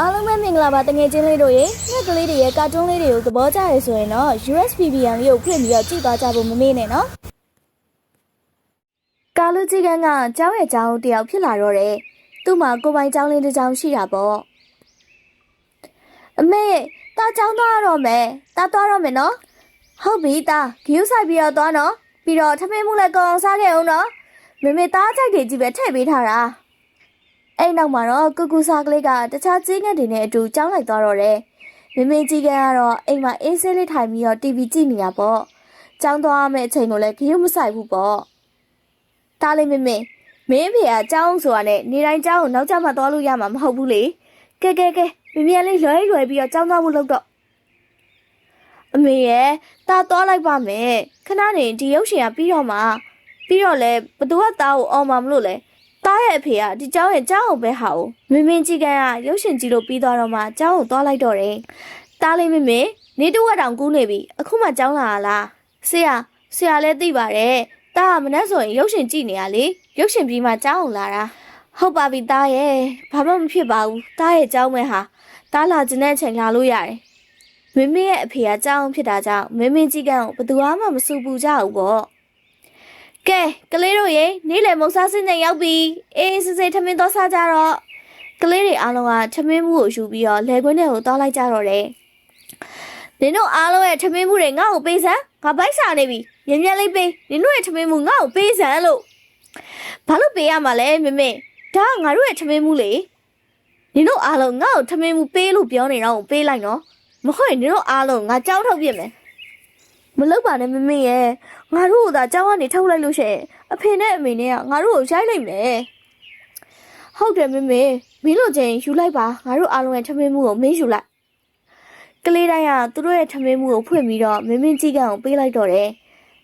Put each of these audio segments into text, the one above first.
အားလုံးပဲမင်္ဂလာပါတငယ်ချင်းလေးတို့ရေငှက်ကလေးတွေရဲ့ကာတွန်းလေးတွေကိုသဘောကျရဆိုရင်တော့ USBBN လေးကိုဖွင့်ပြီးတော့ကြည့်သွားကြဖို့မမေ့နဲ့နော်ကာလူကြီးကန်းကကျောင်းရဲ့ကျောင်းတယောက်ဖြစ်လာတော့တယ်သူ့မှာကိုယ်ပိုင်ကျောင်းလေးတစ်ကျောင်းရှိတာပေါ့အမေတာကျောင်းသွားရတော့မယ်တာသွားတော့မယ်နော်ဟုတ်ပြီတာဂယူးဆိုင်ပြီးတော့သွားနော်ပြီးတော့ထမင်းမှုလည်းကောင်းအောင်စားခဲ့အောင်နော်မေမေသားကြိုက်တယ်ကြီးပဲထည့်ပေးထားတာ အဲ့နောက်မှာတော့ကူကူစားကလေးကတခြားကြီးငက်တွေနဲ့အတူကြောင်းလိုက်သွားတော့တယ်။မမေကြီးကကတော့အိမ်မှာအေးဆေးလေးထိုင်ပြီးတော့ TV ကြည့်နေတာပေါ့။ကြောင်းသွားရမယ့်အချိန်ကိုလည်းဂရုမစိုက်ဘူးပေါ့။တားလေးမမေမင်းဖေကကြောင်းဆိုတာနဲ့နေတိုင်းကြောင်းကိုနောက်ကျမှသွားလို့ရမှာမဟုတ်ဘူးလေ။ကဲကဲကဲမမေလေးလွယ်လွယ်ပြီးတော့ကြောင်းသွားဖို့လုပ်တော့အမေရဲ့တာသွားလိုက်ပါမယ်ခဏနေဒီရုပ်ရှင်ကပြီးတော့မှပြီးတော့လဲဘသူကတားကိုအော်မှာမလို့လဲ တားရဲ့အဖေကဒီเจ้าရဲ့เจ้าကိုပဲဟာကိုမင်းမင်းကြီးကန်းကရုပ်ရှင်ကြည့်လို့ပြီးသွားတော့မှเจ้าကိုသွားလိုက်တော့တယ်။တားလေးမင်းမင်းနေတဝက်တောင်ကူးနေပြီအခုမှเจ้าလာလား။ဆရာဆရာလည်းသိပါတယ်။တားကမနှက်ဆိုရင်ရုပ်ရှင်ကြည့်နေရလေရုပ်ရှင်ပြီးမှเจ้าကိုလာတာ။ဟုတ်ပါပြီတားရဲ့ဘာမှမဖြစ်ပါဘူး။တားရဲ့เจ้าမဲဟာတားလာခြင်းတဲ့အချိန်လာလို့ရတယ်။မင်းမင်းရဲ့အဖေကเจ้าဖြစ်တာကြောင့်မင်းမင်းကြီးကန်းကိုဘယ်သူမှမစူပူကြဘူးပေါ့။ ကဲကလေးတို့ရေနေ့လယ်မုံစားစင်းနဲ့ရောက်ပြီအေးစစ်စစ်ထမင်းတော့စားကြတော့ကလေးတွေအားလုံးကထမင်းမှုကိုယူပြီးတော့လယ်ကွင်းထဲကိုတောင်းလိုက်ကြတော့တယ်နင်တို့အားလုံးရဲ့ထမင်းမှုတွေငါ့ကိုပေးစမ်းငါဘိုက်စာနေပြီမြင်မြန်လေးပေးနင်တို့ရဲ့ထမင်းမှုငါ့ကိုပေးစမ်းလို့ဘာလို့ပေးရမှာလဲမမေဒါကငါတို့ရဲ့ထမင်းမှုလေနင်တို့အားလုံးငါ့ကိုထမင်းမှုပေးလို့ပြောနေတော့ပေးလိုက်နော်မဟုတ်ရင်နင်တို့အားလုံးငါကြောက်ထုတ်ပြစ်မယ် မလုပ်ပါနဲ့မမေရဲ့ငါတို့ကသာကြောင်းကနေထုတ်လိုက်လို့ရှိရင်အဖေနဲ့အမေနဲ့ကငါတို့ကိုရိုက်လိုက်မယ်ဟုတ်တယ်မေမေမင်းတို့ချင်းယူလိုက်ပါငါတို့အားလုံးရဲ့ထမင်းမှုကိုမင်းယူလိုက်ကလေးတိုင်းကသူတို့ရဲ့ထမင်းမှုကိုဖွင့်ပြီးတော့မင်းမင်းကြီးကန်ကိုပေးလိုက်တော့တယ်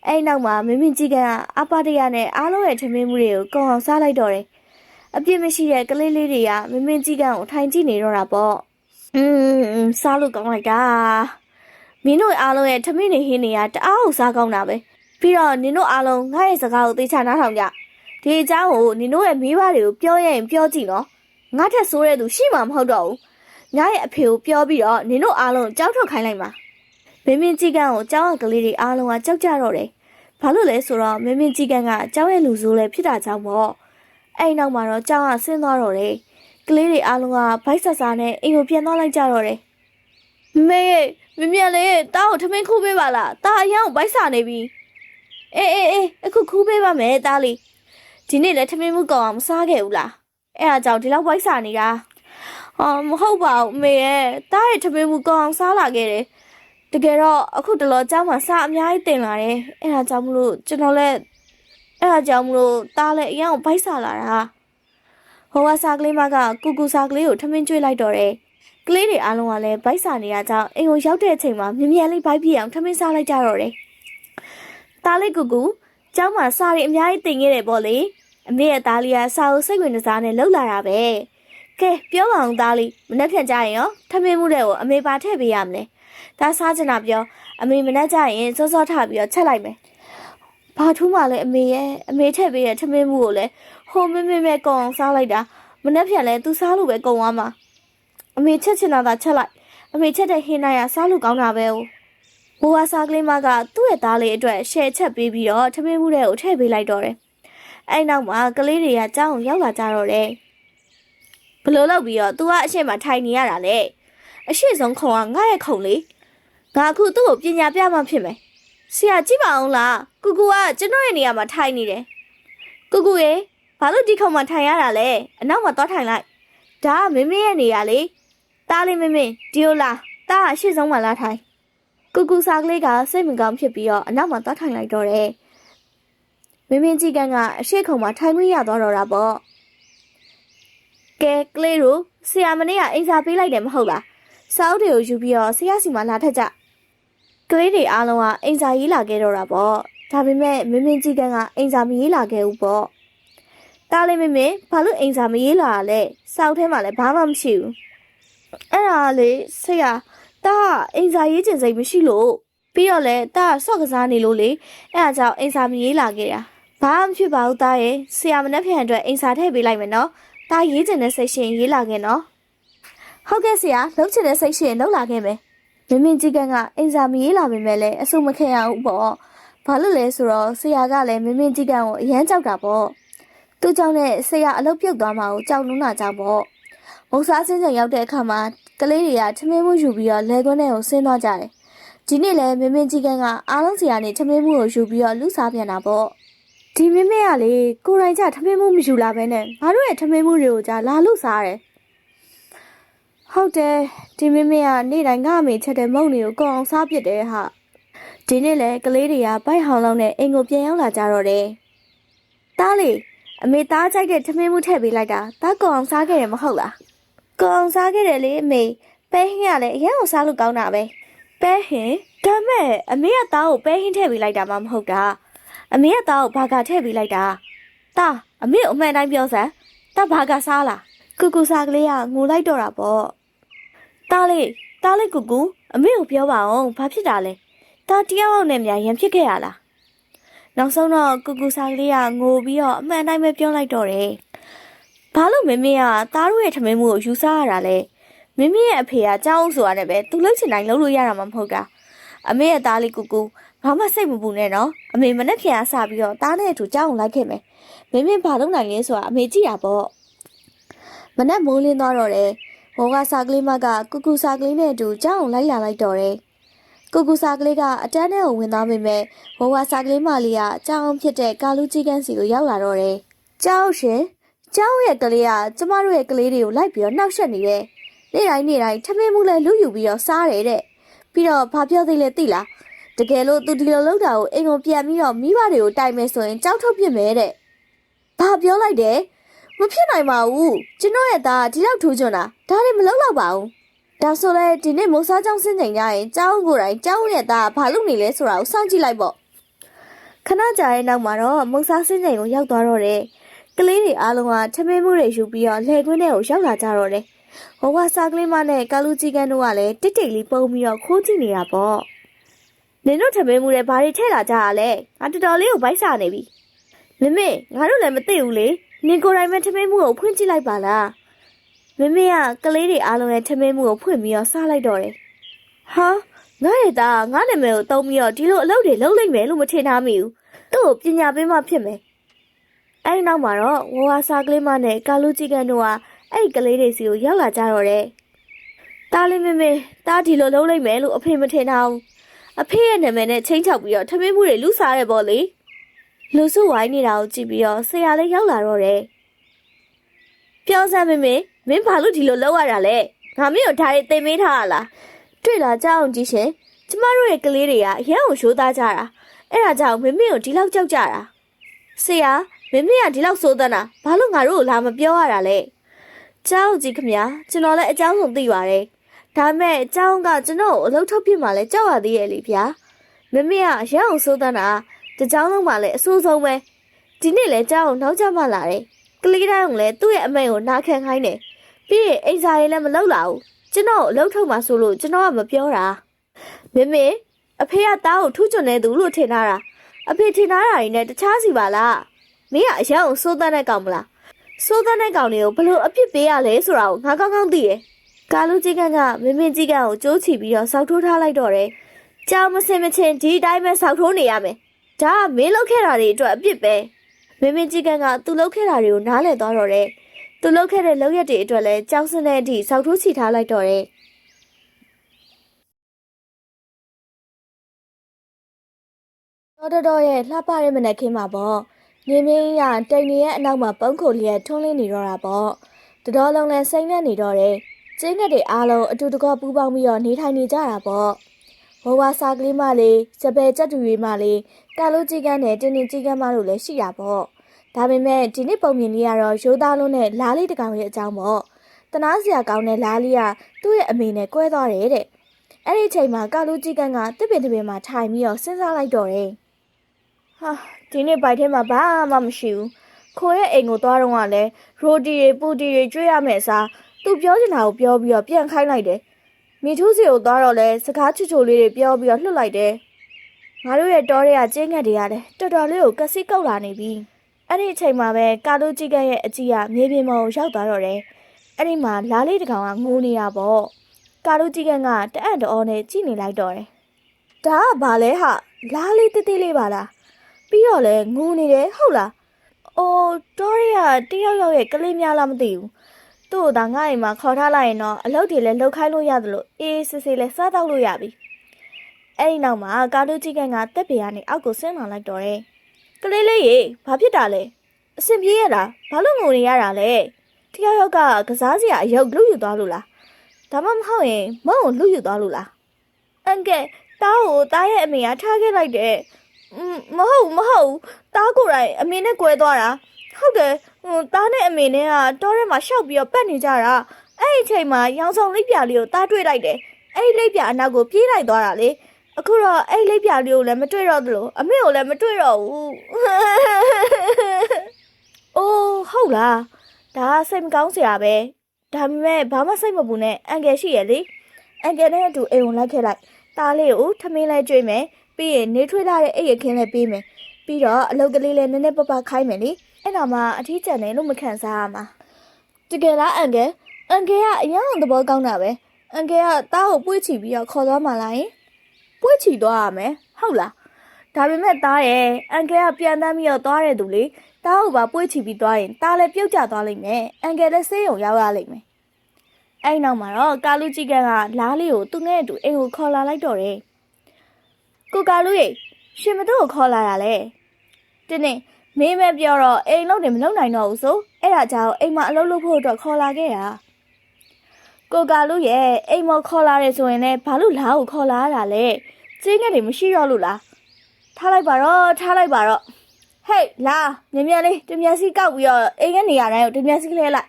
အဲ့နောက်မှာမင်းမင်းကြီးကန်ကအပတရနဲ့အားလုံးရဲ့ထမင်းမှုတွေကိုကောင်းအောင်စားလိုက်တော့တယ်အပြစ်မရှိတဲ့ကလေးလေးတွေကမင်းမင်းကြီးကန်ကိုထိုင်ကြည့်နေတော့တာပေါ့อืมစားလို့ကောင်းလိုက်တာ မင်းတို့အားလုံးရဲ့ထမင်းနေဟင်းတွေကတအားကိုစားကောင်းတာပဲပြီးတော့နင်တို့အားလုံးငါ့ရဲ့စကားကိုသိချနားထောင်ကြဒီအကြောင်းကိုနင်တို့ရဲ့မိဘတွေကိုပြောရရင်ပြောကြည့်နော်ငါထက်ဆိုးတဲ့သူရှိမှာမဟုတ်တော့ဘူးငါရဲ့အဖေကိုပြောပြီးတော့နင်တို့အားလုံးကြောက်ထွက်ခိုင်းလိုက်ပါမင်းမင်းကြီးကန်းကိုကျောင်းကကလေးတွေအားလုံးကကြောက်ကြတော့တယ်ဘာလို့လဲဆိုတော့မင်းမင်းကြီးကန်းကကျောင်းရဲ့လူဆိုးလည်းဖြစ်တာကြောင့်ပေါ့အဲ့နောက်မှာတော့ကျောင်းကဆင်းသွားတော့တယ်ကလေးတွေအားလုံးကဗိုက်ဆဆာနဲ့အိမ်ကိုပြန်သွားလိုက်ကြတော့တယ် မေရဲ့မမြလေးတားကိုထမင်းခူးပေးပါလားတားအရင်ဗိုက်စာနေပြီအေးအေးအေးအခုခူးပေးပါမယ်တားလေးဒီနေ့လည်းထမင်းမှုကောင်အောင်မစားခဲ့ဘူးလားအဲ့ဒါကြောင့်ဒီလောက်ဗိုက်စာနေတာဟာမဟုတ်ပါဘူးမေရဲ့တားရဲ့ထမင်းမှုကောင်အောင်စားလာခဲ့တယ်တကယ်တော့အခုတလောကြောင်းမှာစားအများကြီးတင်လာတယ်အဲ့ဒါကြောင့်မလို့ကျွန်တော်လည်းအဲ့ဒါကြောင့်မလို့တားလည်းအရင်ဗိုက်စာလာတာဟိုကစားကလေးမကကူကူစားကလေးကိုထမင်းကျွေးလိုက်တော့တယ် ကလေးတွေအားလုံးကလည်းဗိုက်စာနေရကြောင်းအိမ်ကိုရောက်တဲ့အချိန်မှာမြ мян လေးဗိုက်ပြည့်အောင်ထမင်းစားလိုက်ကြတော့တယ် တားလေးကူကူကျောင်းမှာစာရီအများကြီးတင်ခဲ့တယ်ပေါ့လေအမေရဲ့သားလေးကစာအုပ်စိတ်ဝင်စားနဲ့လှုပ်လာတာပဲကဲပြောပါအောင်သားလေးမနှက်ဖြန်ကြရင်ရောထမင်းမှုတဲ့ကိုအမေပါထည့်ပေးရမလဲဒါစားချင်တာပြောအမေမနှက်ကြရင်စောစောထပြီးတော့ချက်လိုက်မယ်ဘာထူးမှလဲအမေရဲ့အမေထည့်ပေးတဲ့ထမင်းမှုကိုလည်းဟိုမင်းမင်းမဲကောင်းအောင်စားလိုက်တာမနှက်ဖြန်လဲသူစားလို့ပဲကုန်သွားမှာ အမေချက်ချင်တာသာချက်လိုက်အမေချက်တဲ့ဟင်းနိုင်ရစားလို့ကောင်းတာပဲ哦ဘိုးဝါစားကလေးမကသူ့ရဲ့သားလေးအတွက်ရှယ်ချက်ပေးပြီးတော့ထမင်းမှုတဲ့ကိုထည့်ပေးလိုက်တော့တယ်။အဲ့နောက်မှာကလေးတွေကကြောင်းရောက်လာကြတော့တယ်။ဘလို့လောက်ပြီးတော့ तू ကအရှိမထိုင်နေရတာလေ။အရှိဆုံးခုံကငါ့ရဲ့ခုံလေ။ငါအခုသူ့ကိုပညာပြမှဖြစ်မယ်။ဆရာကြည့်ပါအောင်လား။ကူကူကကျွန်တော်ရဲ့နေရာမှာထိုင်နေတယ်။ကူကူရေဘာလို့ဒီခုံမှာထိုင်ရတာလဲ။အနောက်မှာသွားထိုင်လိုက်။ဒါကမင်းမင်းရဲ့နေရာလေ။ တားလေးမင်းမင်းဒီလိုလား။တားကအရှိဆုံးမှာလာထိုင်ကူကူစားကလေးကစိတ်မကောင်းဖြစ်ပြီးတော့အနောက်မှာသွားထိုင်လိုက်တော့တယ်။မင်းမင်းကြီးကန်းကအရှိခုံမှာထိုင်ခွင့်ရသွားတော့တာပေါ့။ကဲကလေးတို့ဆရာမနေ့ကအိမ်စာပေးလိုက်တယ်မဟုတ်လား။စာအုပ်တွေကိုယူပြီးတော့ဆရာစီမှာလာထက်ကြ။ကလေးတွေအားလုံးကအိမ်စာရေးလာခဲ့တော့တာပေါ့။ဒါပေမဲ့မင်းမင်းကြီးကန်းကအိမ်စာမရေးလာခဲ့ဘူးပေါ့။တားလေးမင်းမင်းဘာလို့အိမ်စာမရေးလာရလဲ။စောက်ထဲမှာလည်းဘာမှမရှိဘူး။ အဲ့ဒါကလေဆရာတာကအိမ်စာရေးကျင်စိတ်မရှိလို့ပြီးတော့လဲတာကဆော့ကစားနေလို့လေအဲ့ဒါကြောင့်အိမ်စာမရေးလာခဲ့တာဘာမှမဖြစ်ပါဘူးတာရဲ့ဆရာမနှက်ဖျန်အတွက်အိမ်စာထည့်ပေးလိုက်မယ်နော်တာရေးကျင်တဲ့စိတ်ရှင်ရေးလာခဲ့နော်ဟဟုတ်ကဲ့ဆရာလှုပ်ချင်တဲ့စိတ်ရှိရင်လှုပ်လာခဲ့မယ်မင်းမင်းကြီးကန်းကအင်စာမရေးလာပေမဲ့လည်းအဆူမခင်ရဘူးပေါ့ဘာလို့လဲဆိုတော့ဆရာကလည်းမင်းမင်းကြီးကန်းကိုအရန်ကြောက်တာပေါ့သူ့ကြောင့်နဲ့ဆရာအလုပ်ပြုတ်သွားမှာကိုကြောက်လွန်းတာကြောင့်ပေါ့ မုတ်စားစင်းချိန်ရောက်တဲ့အခါမှာကလေးတွေကထမင်းမှုယူပြီးတော့လဲခွန်းထဲကိုဆင်းသွားကြတယ်ဒီနေ့လည်းမင်းမင်းကြီးကန်းကအားလုံးဆရာနဲ့ထမင်းမှုကိုယူပြီးတော့လူစားပြန်တာပေါ့ဒီမင်းမင်းကလေကိုယ်တိုင်ကြထမင်းမှုမယူလာပဲနဲ့ငါတို့ရဲ့ထမင်းမှုတွေကိုကြလာလို့စားတယ်ဟုတ်တယ်ဒီမင်းမင်းကနေ့တိုင်းငါအမေချက်တဲ့မုံတွေကိုကောင်းအောင်စားပစ်တယ်ဟာဒီနေ့လေကလေးတွေကဘိုက်ဟောင်းလုံးနဲ့အိမ်ကိုပြန်ရောက်လာကြတော့တယ်တားလေအမေသားကြိုက်တဲ့ထမင်းမှုထည့်ပေးလိုက်တာတားကောင်းအောင်စားခဲ့တယ်မဟုတ်လား ကောင်းအောင်စားခဲ့တယ်လေအမေပဲဟင်းကလည်းအရင်အောင်စားလို့ကောင်းတာပဲပဲဟင်းဒါမဲ့အမေကသားကိုပဲဟင်းထည့်ပေးလိုက်တာမှမဟုတ်တာအမေကသားကိုဘာကထည့်ပေးလိုက်တာတာအမေကိုအမှန်တိုင်းပြောစမ်းတာဘာကစားလားကူကူစားကလေးကငိုလိုက်တော့တာပေါ့တားလေးတားလေးကူကူအမေကိုပြောပါအောင်ဘာဖြစ်တာလဲတာတယောက်အောင်နဲ့များရံဖြစ်ခဲ့ရလားနောက်ဆုံးတော့ကူကူစားကလေးကငိုပြီးတော့အမှန်တိုင်းပဲပြောလိုက်တော့တယ် ဘာလို့မမေကတားတို့ရဲ့ထမင်းမှုကိုယူစားရတာလဲမမေရဲ့အဖေကကြောင်းဆိုရတယ်ပဲသူလှုပ်ချင်တိုင်းလှုပ်လို့ရတာမှမဟုတ်တာအမေရဲ့သားလေးကူကူဘာမှစိတ်မပူနဲ့နော်အမေမနဲ့ခင်အားစပြီးတော့တားနဲ့အတူကြောက်အောင်လိုက်ခဲ့မယ်မင်းမင်းဘာလုပ်နိုင်လဲဆိုတာအမေကြည့်ရပေါ့မနဲ့မိုးလင်းသွားတော့တယ်ဘောကစာကလေးမကကူကူစာကလေးနဲ့အတူကြောက်အောင်လိုက်လာလိုက်တော့တယ်ကူကူစာကလေးကအတန်းထဲကိုဝင်သွားပေမဲ့ဘောကစာကလေးမလေးကကြောက်အောင်ဖြစ်တဲ့ကာလူကြီးကန်းစီကိုရောက်လာတော့တယ်ကြောက်ရှင် ကြောက်ရဲ့ကလေးကကျမတို့ရဲ့ကလေးတွေကိုလိုက်ပြီးတော့နှောက်ယှက်နေတယ်နေ့တိုင်းနေ့တိုင်းထမင်းမှုလဲလူယူပြီးတော့စားတယ်တဲ့ပြီးတော့ဘာပြောသေးလဲသိလားတကယ်လို့သူဒီလိုလုပ်တာကိုအိမ်ကိုပြန်ပြီးတော့မိဘတွေကိုတိုင်မယ်ဆိုရင်ကြောက်ထုတ်ပြစ်မယ်တဲ့။ဘာပြောလိုက်တယ်။မဖြစ်နိုင်ပါဘူး။ကျွန်တော်ရဲ့သားကဒီလောက်ထူးချွန်တာဒါတွေမလုပ်တော့ပါဘူး။ဒါဆိုလဲဒီနေ့မိုးစားကြောင်းစင်းချိန်ကြရင်ကျောင်းကိုယ်တိုင်ကျောင်းရဲ့သားကဘာလုပ်နေလဲဆိုတာကိုစောင့်ကြည့်လိုက်ပေါ့။ခဏကြာရဲ့နောက်မှာတော့မိုးစားစင်းချိန်ကိုရောက်သွားတော့တယ်။ ကလေးတွေအားလုံးကထမင်းမှုတွေယူပြီးတော့လှည့်ကွင်းထဲကိုရောက်လာကြတော့တယ်။ဟိုကစားကလေးမနဲ့ကာလူကြီးကန်တို့ကလည်းတစ်တိတ်လေးပုံပြီးတော့ခိုးကြည့်နေတာပေါ့။နင်တို့ထမင်းမှုတွေဘာတွေထည့်လာကြရလဲငါတော်တော်လေးကိုဗိုက်စာနေပြီမမေငါတို့လည်းမသိဘူးလေနင်ကိုယ်တိုင်ပဲထမင်းမှုကိုဖွင့်ကြည့်လိုက်ပါလားမမေကကလေးတွေအားလုံးရဲ့ထမင်းမှုကိုဖွင့်ပြီးတော့စားလိုက်တော့တယ်ဟာငါရဲ့သားငါနာမည်ကိုတုံးပြီးတော့ဒီလိုအလုပ်တွေလုပ်လိုက်မယ်လို့မထင်ထားမိဘူးသူ့ကိုပညာပေးမှဖြစ်မယ် အဲ့ဒီနောက်မှာတော့ဝဝစာကလေးမနဲ့ကာလူကြီးကန်တို့ကအဲ့ဒီကလေးတွေစီကိုရောက်လာကြတော့တယ်တားလေးမမေတားဒီလိုလုပ်လိုက်မယ်လို့အဖေမထင်ထားဘူးအဖေရဲ့နာမည်နဲ့ချင်းချောက်ပြီးတော့ထမင်းမှုတွေလူစားရဲပေါ့လေလူစုဝိုင်းနေတာကိုကြည့်ပြီးတော့ဆရာလေးရောက်လာတော့တယ်ပြောစမ်းမမေမင်းဘာလို့ဒီလိုလုပ်ရတာလဲငါမင်းကိုဓာတ်ရီတင်မေးထားရလားတွေ့လားကြောက်အောင်ကြည့်ရှင်ကျမတို့ရဲ့ကလေးတွေကအရန်ကိုရှိုးသားကြတာအဲ့ဒါကြောင့်မမေကိုဒီလောက်ကြောက်ကြတာဆရာ မမေကဒီလောက်ဆိုးသနာဘာလို့ငါတို့ကိုလာမပြောရတာလဲကျောင်းကြီးခမကျွန်တော်လည်းအကြောင်းဆုံးသိပါတယ်ဒါမဲ့ကျောင်းကကျွန်တော်ကိုအလုပ်ထုတ်ပြမှလည်းကြောက်ရသေးရဲ့လေဗျာမမေကအရန်အောင်ဆိုးသနာတကြောင်လုံးမှလည်းအဆိုးဆုံးပဲဒီနေ့လဲကျောင်းကိုနောက်ကျမှလာတယ်ကလေးတိုင်းကလည်းသူ့ရဲ့အမိန်ကိုနားခံခိုင်းတယ်ပြီးရင်အိမ်စာရေးလည်းမလုပ်လာဘူးကျွန်တော်အလုပ်ထုတ်မှဆိုလို့ကျွန်တော်ကမပြောတာမမေအဖေကတားကိုထူးချွန်နေသူလို့ထင်ထားတာအဖေထင်ထားတာတွေနဲ့တခြားစီပါလား မင်းကအရန်ကိုစိုးတန်းတဲ့ကောင်မလားစိုးတန်းတဲ့ကောင်တွေကိုဘလို့အပြစ်ပေးရလဲဆိုတာကိုငါကောင်းကောင်းသိတယ်ကာလူကြီးကန်းကမင်းမင်းကြီးကန်းကိုကြိုးချီပြီးတော့စောက်ထိုးထားလိုက်တော့တယ်။ကြောင်မစင်မချင်းဒီအတိုင်းပဲစောက်ထိုးနေရမယ်။ဒါကမင်းလုပ်ခဲ့တာတွေအတွက်အပြစ်ပဲ။မင်းမင်းကြီးကန်းကသူလုပ်ခဲ့တာတွေကိုနားလည်သွားတော့တယ်။သူလုပ်ခဲ့တဲ့လုပ်ရက်တွေအတွက်လည်းကြောင်စင်တဲ့အထိစောက်ထိုးချီထားလိုက်တော့တယ်။တော်တော်တော်ရဲ့လှပတဲ့မနက်ခင်းမှာပေါ့။ နေမင်းရတိန်နေရဲ့အနောက်မှာပုံခုလျက်ထုံးလင်းနေတော့တာပေါ့။တတော်လုံးလည်းစိမ့်နဲ့နေတော့တယ်။ကျင်းငက်တွေအားလုံးအတူတကွပူးပေါင်းပြီးတော့နေထိုင်နေကြတာပေါ့ဘဝစာကလေးမလေးစပယ်ကြက်တူရီမလေးကာလိုကြီးကန်းနဲ့တင်းတင်းကြီးကန်းမတို့လည်းရှိတာပေါ့ဒါပေမဲ့ဒီနေ့ပုံမြင်လေးကတော့ရိုးသားလုံးနဲ့လားလေးတစ်ကောင်ရဲ့အကြောင်းပေါ့တနာစရာကောင်းတဲ့လားလေးကသူ့ရဲ့အမေနဲ့ကွဲသွားတယ်တဲ့အဲ့ဒီအချိန်မှာကာလိုကြီးကန်းကတစ်ပင်တစ်ပင်မှာထိုင်ပြီးတော့စဉ်းစားလိုက်တော့တယ်ဟာ ဒီနေ့ဘိုက်ထဲမှာဘာမှမရှိဘူးခိုးရဲ့အိမ်ကိုသွားတော့ကလည်းရိုတီတွေပူတီတွေကျွေးရမယ်အစားသူပြောချင်တာကိုပြောပြီးတော့ပြန်ခိုင်းလိုက်တယ်။မိထူးစီကိုသွားတော့လဲစကားချွချိုလေးတွေပြောပြီးတော့လှုပ်လိုက်တယ်။ငါတို့ရဲ့တောတွေကကျင်းငတ်တွေကလည်းတော်တော်လေးကိုကစီကုတ်လာနေပြီ။အဲ့ဒီအချိန်မှာပဲကာလူကြီးကရဲ့အကြီးကမြေပြင်ပေါ်ကိုရောက်သွားတော့တယ်။အဲ့ဒီမှာလားလေးတစ်ကောင်ကငိုနေတာပေါ့ကာလူကြီးကန်းကတအံ့တော်နဲ့ကြည့်နေလိုက်တော့တယ်ဒါကဘာလဲဟာလားလေးတိတိလေးပါလား ပြီးတော့လဲငိုနေတယ်ဟုတ်လားအိုးတော်ရီကတယောက်ယောက်ရဲ့ကလေးများလားမသိဘူးသူ့ကိုဒါငါ့အိမ်မှာခေါ်ထားလိုက်ရင်တော့အလုပ်တွေလည်းလုပ်ခိုင်းလို့ရတယ်လို့အေးစစ်စစ်လည်းစားတော့လို့ရပြီအဲ့ဒီနောက်မှာကာလူကြီးကန်းကတက်ပေကနေအောက်ကိုဆင်းလာလိုက်တော့တယ်ကလေးလေးရေဘာဖြစ်တာလဲအဆင်ပြေရလားဘာလို့ငိုနေရတာလဲတယောက်ယောက်ကကစားစရာအယုတ်လူယူသွားလို့လားဒါမှမဟုတ်ရင်မုံကိုလူယူသွားလို့လားအန်ကဲတားကိုတားရဲ့အမေကထားခဲ့လိုက်တယ်อืม မဟုတ်ဘူးမဟုတ်ဘူးတားကိုယ်တိုင်အမေနဲ့꿰သွားတာဟုတ်တယ်ဟိုတားနဲ့အမေနဲ့ကတောထဲမှာရှောက်ပြီးတော့ပတ်နေကြတာအဲ့ဒီအချိန်မှာရောင်ဆောင်လိပ်ပြလေးကိုတားတွေ့လိုက်တယ်အဲ့ဒီလိပ်ပြအနောက်ကိုပြေးလိုက်သွားတာလေအခုတော့အဲ့ဒီလိပ်ပြလေးကိုလည်းမတွေ့တော့သလိုအမေကိုလည်းမတွေ့တော့ဘူးအိုးဟုတ်လားဒါကစိတ်မကောင်းစရာပဲဒါပေမဲ့ဘာမှစိတ်မပူနဲ့အန်ကယ်ရှိရလေအန်ကယ်နဲ့အတူအိမ်ကိုလိုက်ခဲ့လိုက်တားလေးကိုထမင်းလဲကျွေးမယ် ပြီးရင်နေထွေးလာတဲ့အိပ်ရခင်းလဲပေးမယ်ပြီးတော့အလုတ်ကလေးလဲနည်းနည်းပပခိုင်းမယ်လေအဲ့တော့မှအထီးကျန်တယ်လို့မခံစားရမှာတကယ်လားအန်ကယ်အန်ကယ်ကအရင်ကသဘောကောင်းတာပဲအန်ကယ်ကတားကိုပွေ့ချီပြီးတော့ခေါ်သွားမှလားယင်ပွေ့ချီသွားရမယ်ဟုတ်လားဒါပေမဲ့တားရဲ့အန်ကယ်ကပြန်တမ်းပြီးတော့သွားတဲ့သူလေတားကိုပါပွေ့ချီပြီးသွားရင်တားလည်းပြုတ်ကျသွားလိမ့်မယ်အန်ကယ်လည်းဆေးရုံရောက်ရလိမ့်မယ်အဲ့နောက်မှာတော့ကာလူကြီးကန်းကလားလေးကိုသူ့ငဲ့အတူအိမ်ကိုခေါ်လာလိုက်တော့တယ် ကိုကာလူရေရှင်မတို့ကိုခေါ်လာတာလေတင်းနေမင်းပဲပြောတော့အိမ်လုံးနေမလုံးနိုင်တော့ဘူးဆိုအဲ့ဒါကြောင့်အိမ်မှာအလုပ်လုပ်ဖို့အတွက်ခေါ်လာခဲ့တာကိုကာလူရဲ့အိမ်မခေါ်လာတယ်ဆိုရင်လည်းဘာလို့လားကိုခေါ်လာရတာလဲကျင်းငယ်တွေမရှိတော့လို့လားထားလိုက်ပါတော့ထားလိုက်ပါတော့ဟေးလာမြင်မြန်လေးတမျက်စိကောက်ပြီးတော့အိမ်ကနေရာတိုင်းကိုတမျက်စိလှဲလိုက်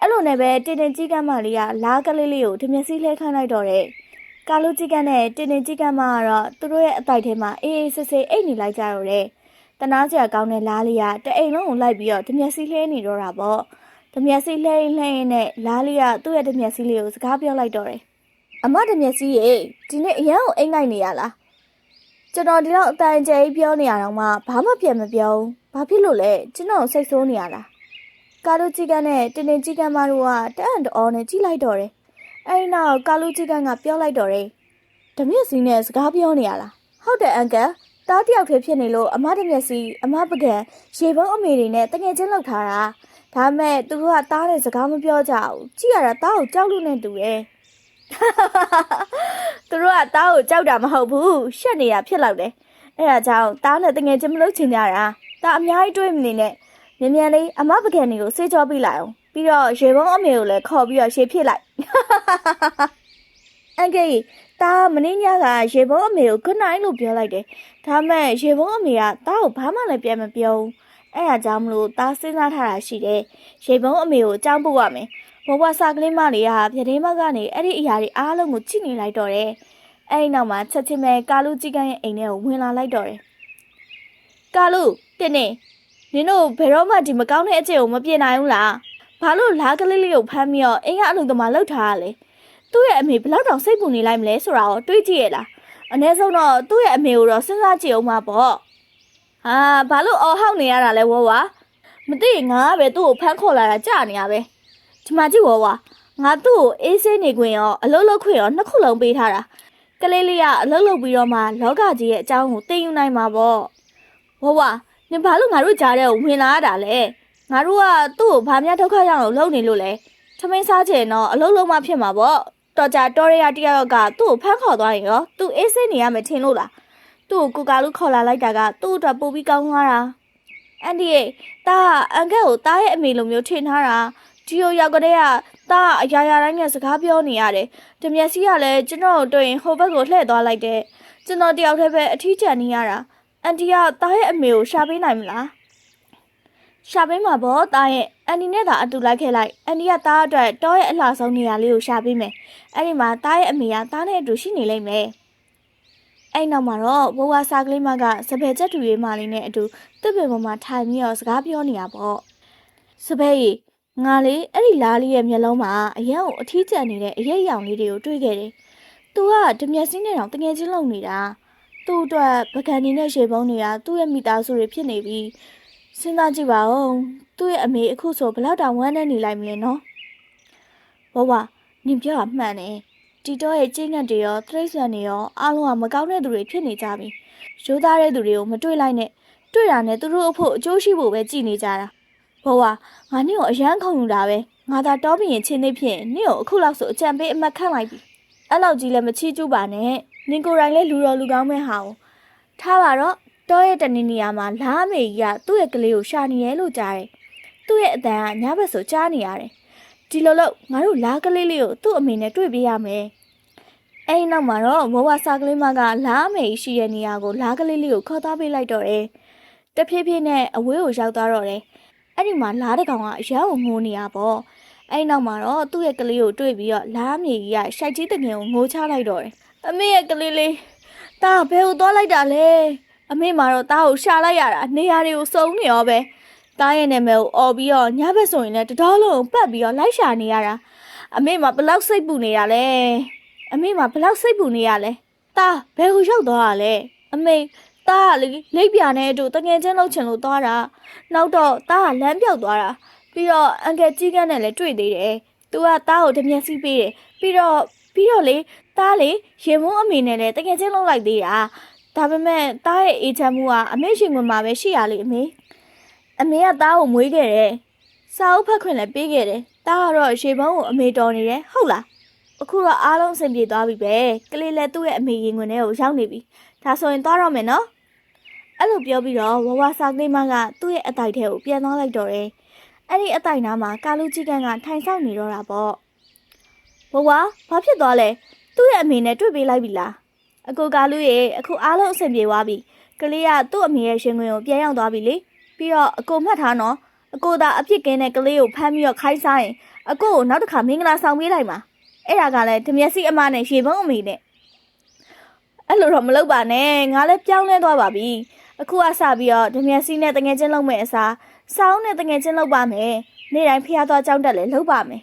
အဲ့လိုနဲ့ပဲတင်တင်ကြီးကမ်းမလေးကလာကလေးလေးကိုတမျက်စိလှဲခိုင်းလိုက်တော့တယ် ကာလိုကြီးကမ်းနဲ့တင်တင်ကြီးကမ်းမကတော့သူတို့ရဲ့အတိုက်ထဲမှာအေးအေးဆေးဆေးအိတ်နေလိုက်ကြတော့တယ်တနာစရာကောင်းတဲ့လားလေးကတအိမ်လုံးကိုလိုက်ပြီးတော့တမျက်စိလှဲနေတော့တာပေါ့တမျက်စိလှဲရင်လှဲရင်နဲ့လားလေးကသူ့ရဲ့တမျက်စိလေးကိုစကားပြောလိုက်တော့တယ်အမတမျက်စိရေဒီနေ့အရန်ကိုအိမ်လိုက်နေရလားကျွန်တော်ဒီလောက်အတန်ကျဲကြီးပြောနေရတော့မှဘာမှပြန်မပြောဘူး။ဘာဖြစ်လို့လဲကျွန်တော်စိတ်ဆိုးနေရလား။ကာလူကြီးကန်းနဲ့တင်းတင်းကြီးကန်းမတို့ကတအံ့တော်နဲ့ကြီးလိုက်တော့တယ်။ အဲဒီနောက်ကာလူကြီးကန်းကပြောလိုက်တော့တယ်။ဓမြက်စီနဲ့စကားပြောနေရလား။ဟုတ်တယ်အန်ကယ်။တားတယောက်တည်းဖြစ်နေလို့အမဓမြက်စီအမပကံရေပုံးအမေတွေနဲ့တငယ်ချင်းလောက်ထားတာ။ဒါမဲ့သူတို့ကတားတဲ့စကားမပြောကြဘူး။ကြည့်ရတာတားကိုကြောက်လို့နဲ့တူတယ်။သူတို့ကတားကိုကြောက်တာမဟုတ်ဘူးရှက်နေတာဖြစ်လောက်တယ်အဲ့ဒါကြောင့်တားနဲ့တငယ်ချင်းမလို့ချင်ကြတာတားအများကြီးတွေးမနေနဲ့မြန်မြန်လေးအမပကံတွေကိုစေးကြောပေးလိုက်အောင် ပြီးတော့ရေပုံးအမေကိုလည်းခေါ်ပြီးတော့ရှေ့ဖြစ်လိုက်အန်ကေတားမင်းညကရေပုံးအမေကို good night လို့ပြောလိုက်တယ်ဒါမဲ့ရေပုံးအမေကတားကိုဘာမှလည်းပြန်မပြောဘူးအဲ့ဒါကြောင့်မလို့တားစဉ်းစားထားတာရှိတယ်ရေပုံးအမေကိုအကြောင်းပို့ရမယ်ဘဝစာကလေးမလေးကပြတင်းမကနေအဲ့ဒီအရာတွေအားလုံးကိုကြည့်နေလိုက်တော့တယ်။အဲ့ဒီနောက်မှာချက်ချင်းပဲကာလူကြီးကန်းရဲ့အိမ်ထဲကိုဝင်လာလိုက်တော့တယ်။ကာလူတင်းနေနင်တို့ဘယ်တော့မှဒီမကောင်းတဲ့အကျင့်ကိုမပြင်နိုင်ဘူးလား။ ဘာလို့လားကလေးလေးကိုဖမ်းပြီးတော့အိမ်ကအလုပ်သမားလောက်ထားရလဲ။သူ့ရဲ့အမေဘယ်လောက်တောင်စိတ်ပူနေလိုက်မလဲဆိုတာကိုတွေးကြည့်ရလား။အ ਨੇ ဆုံးတော့သူ့ရဲ့အမေကိုတော့စဉ်းစားကြည့်အောင်ပါပေါ့။ဟာဘာလို့အော်ဟောက်နေရတာလဲဝဝ။မသိငါကပဲသူ့ကိုဖမ်းခေါ်လာတာကြာနေရပဲ။ဒီမှာကြည့်ဝဝငါသူ့ကိုအေးဆေးနေခွင့်ရောအလုံးလုံးခွင့်ရောနှစ်ခုလုံးပေးထားတာကလေးလေးကအလုံးလုံးပြီးတော့မှလောကကြီးရဲ့အကြောင်းကိုသိယူနိုင်မှာပေါ့ဝဝနင်ဘာလို့ငါတို့ကြားတဲ့ကိုဝင်လာရတာလဲ ငါတို့ကသူ့ကိုဘာများဒုက္ခရောက်အောင်လုပ်နေလို့လဲထမင်းစားချင်တော့အလုံးလုံးမှဖြစ်မှာပေါ့တော်ကြတော်ရရတယောက်ကသူ့ကိုဖမ်းခေါ်သွားရင်ရောသူအေးဆေးနေရမယ်ထင်လို့လားသူ့ကိုကိုကာလူခေါ်လာလိုက်တာကသူ့အတွက်ပို့ပြီးကောင်းသွားတာအန်ဒီရဲ့တာအန်ကယ်ကိုတားရဲ့အမေလိုမျိုးထင်ထားတာဒီကိုရောက်ကြတဲ့ကတားအရာရာတိုင်းနဲ့စကားပြောနေရတယ်။တမျက်စိကလည်းကျွန်တော်တို့တွေ့ရင်ဟိုဘက်ကိုလှည့်သွားလိုက်တဲ့။ကျွန်တော်တယောက်တည်းပဲအထီးကျန်နေရတာ။အန်တီကတားရဲ့အမေကိုရှာပေးနိုင်မလား။ ရှာပေးမှာပေါ့တားရဲ့အန်တီနဲ့သာအတူလိုက်ခဲ့လိုက်။အန်တီကတားအတွက်တောရဲ့အလှဆုံးနေရာလေးကိုရှာပေးမယ်။အဲ့ဒီမှာတားရဲ့အမေကတားနဲ့အတူရှိနေလိမ့်မယ်။အဲ့နောက်မှာတော့ဘဝစာကလေးမကစပယ်ချက်တူရေးမလေးနဲ့အတူတစ်ပင်ပေါ်မှာထိုင်ပြီးတော့စကားပြောနေတာပေါ့။စပယ်ကြီးငါလေအဲ့ဒီလားလေးရဲ့မျက်လုံးမှာအရန်ကိုအထီးကျန်နေတဲ့အရိပ်ရောင်လေးတွေကိုတွေ့ခဲ့တယ်။ तू ကတမျက်စိနဲ့တောင်တငယ်ချင်းလုံနေတာ။သူ့အတွက်ပကံနေနဲ့ရေပုံးတွေကသူ့ရဲ့မိသားစုတွေဖြစ်နေပြီး စဉ်းစားကြည့်ပါဦး။သူ့ရဲ့အမေအခုဆိုဘလောက်တောင်ဝမ်းနဲ့နေလိုက်မလဲနော်ဘဝနင်ပြောတာမှန်တယ်တီတော့ရဲ့ကျင်းငတ်တွေရောသရိတ်ဆန်တွေရောအားလုံးကမကောင်းတဲ့သူတွေဖြစ်နေကြပြီရိုးသားတဲ့သူတွေကိုမတွေ့လိုက်နဲ့တွေ့တာနဲ့သူတို့အဖို့အကျိုးရှိဖို့ပဲကြည်နေကြတာဘဝငါနင့်ကိုအရန်ခုံယူတာပဲငါသာတောပြရင်ချင်းနေဖြစ်ရင်နင့်ကိုအခုလောက်ဆိုအကြံပေးအမှတ်ခန့်လိုက်ပြီအဲ့လောက်ကြီးလည်းမချီးကျူးပါနဲ့နင်ကိုယ်တိုင်လည်းလူတော်လူကောင်းမဲ့ဟာကိုထားပါတော့ တောရဲ့တနေနေရာမှာလားမေကြီးကသူ့ရဲ့ကလေးကိုရှာနေရဲလို့ကြားတယ်သူ့ရဲ့အတန်ကညဘက်ဆိုကြားနေရတယ်ဒီလိုလို့ငါတို့လားကလေးလေးကိုသူ့အမေနဲ့တွေ့ပေးရမယ်အဲ့ဒီနောက်မှာတော့မောဝါစာကလေးမကလားမေကြီးရှိတဲ့နေရာကိုလားကလေးလေးကိုခေါ်သွားပေးလိုက်တော့တယ်တဖြည်းဖြည်းနဲ့အဝေးကိုရောက်သွားတော့တယ်အဲ့ဒီမှာလားတစ်ကောင်ကအရန်ကိုငိုနေရပေါ့အဲ့ဒီနောက်မှာတော့သူ့ရဲ့ကလေးကိုတွေ့ပြီးတော့လားမေကြီးကရှိုက်ကြီးတငယ်ကိုငိုချလိုက်တော့တယ်အမေရဲ့ကလေးလေးတာဘယ်ကိုသွားလိုက်တာလဲ အမေမှာတော့တာကိုရှာလိုက်ရတာနေရာတွေကိုစုံနေရောပဲတားရဲ့နာမည်ကိုអော်ပြီးတော့ညဘက်ဆိုရင်လည်းတတော်လုံးကိုပတ်ပြီးတော့လိုက်ရှာနေရတာအမေမှာဘယ်လောက်စိတ်ပူနေရလဲအမေမှာဘယ်လောက်စိတ်ပူနေရလဲတာဘယ်ကိုရောက်သွားတာလဲအမေတာကလေလိပ်ပြာနဲ့အတူတငယ်ချင်းလှုပ်ချင်လို့သွားတာနောက်တော့တာကလမ်းပြောက်သွားတာပြီးတော့အန်ကယ်ကြီးကန်းနဲ့လည်းတွေ့သေးတယ်သူကတာကိုတမျက်စိပေးတယ်ပြီးတော့ပြီးတော့လေတားလေရေမုန်းအမေနဲ့လည်းတကယ်ချင်းလုံးလိုက်သေးတာ ဒါပေမဲ့တားရဲ့အေးချမ်းမှုကအမေရှင်ဝင်မှာပဲရှိရလေအမေအမေကတားကိုမွေးခဲ့တယ်စာအုပ်ဖတ်ခွင့်လည်းပေးခဲ့တယ်တားကတော့ရေမုန်းကိုအမေတော်နေတယ်ဟုတ်လားအခုတော့အားလုံးအဆင်ပြေသွားပြီပဲကလေးလည်းသူ့ရဲ့အမေရင်ခွင်ထဲကိုရောက်နေပြီဒါဆိုရင်သွားတော့မယ်နော်အဲ့လိုပြောပြီးတော့ဝဝစာကလေးမကသူ့ရဲ့အတိုက်ထဲကိုပြန်သွားလိုက်တော့တယ်အဲ့ဒီအတိုက်နားမှာကာလူကြီးကန်းကထိုင်ဆောင်နေတော့တာပေါ့ဝဝဘာဖြစ်သွားလဲသူ့ရဲ့အမေနဲ့တွေ့ပေးလိုက်ပြီလား အကိုကလူရဲ့အခုအားလုံးအဆင်ပြေသွားပြီကလေးကသူ့အမေရဲ့ရှင်ခွင်ကိုပြန်ရောက်သွားပြီလေပြီးတော့အကိုမှတ်ထားနော်အကိုသာအပြစ်ကင်းတဲ့ကလေးကိုဖမ်းပြီးတော့ခိုင်းစားရင်အကိုကိုနောက်တစ်ခါမင်္ဂလာဆောင်ပေးလိုက်မှာအဲ့ဒါကလည်းဓမျက်စိအမနဲ့ရေပုံးအမေနဲ့အဲ့လိုတော့မလုပ်ပါနဲ့ငါလည်းပြောင်းလဲသွားပါပြီအခုကစပြီးတော့ဓမျက်စိနဲ့တငယ်ချင်းလုံးမဲ့အစားစောင်းနဲ့တငယ်ချင်းလုံးပါမယ်နေ့တိုင်းဖျားသွားကြောင်းတက်လဲလုပ်ပါမယ်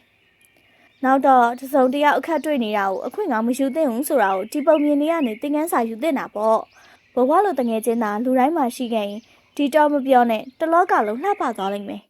နောက်တော့တစုံတယောက်အခက်တွေ့နေတာကိုအခွင့်ကောင်းမယူသင့်ဘူးဆိုတာကိုဒီပုံမြင်နေရနေသင်ခန်းစာယူသင့်တာပေါ့ဘဝလိုတငယ်ချင်းသာလူတိုင်းမှာရှိခဲ့ရင်ဒီတော့မပြောနဲ့တလောကလုံးလှပသွားလိမ့်မယ်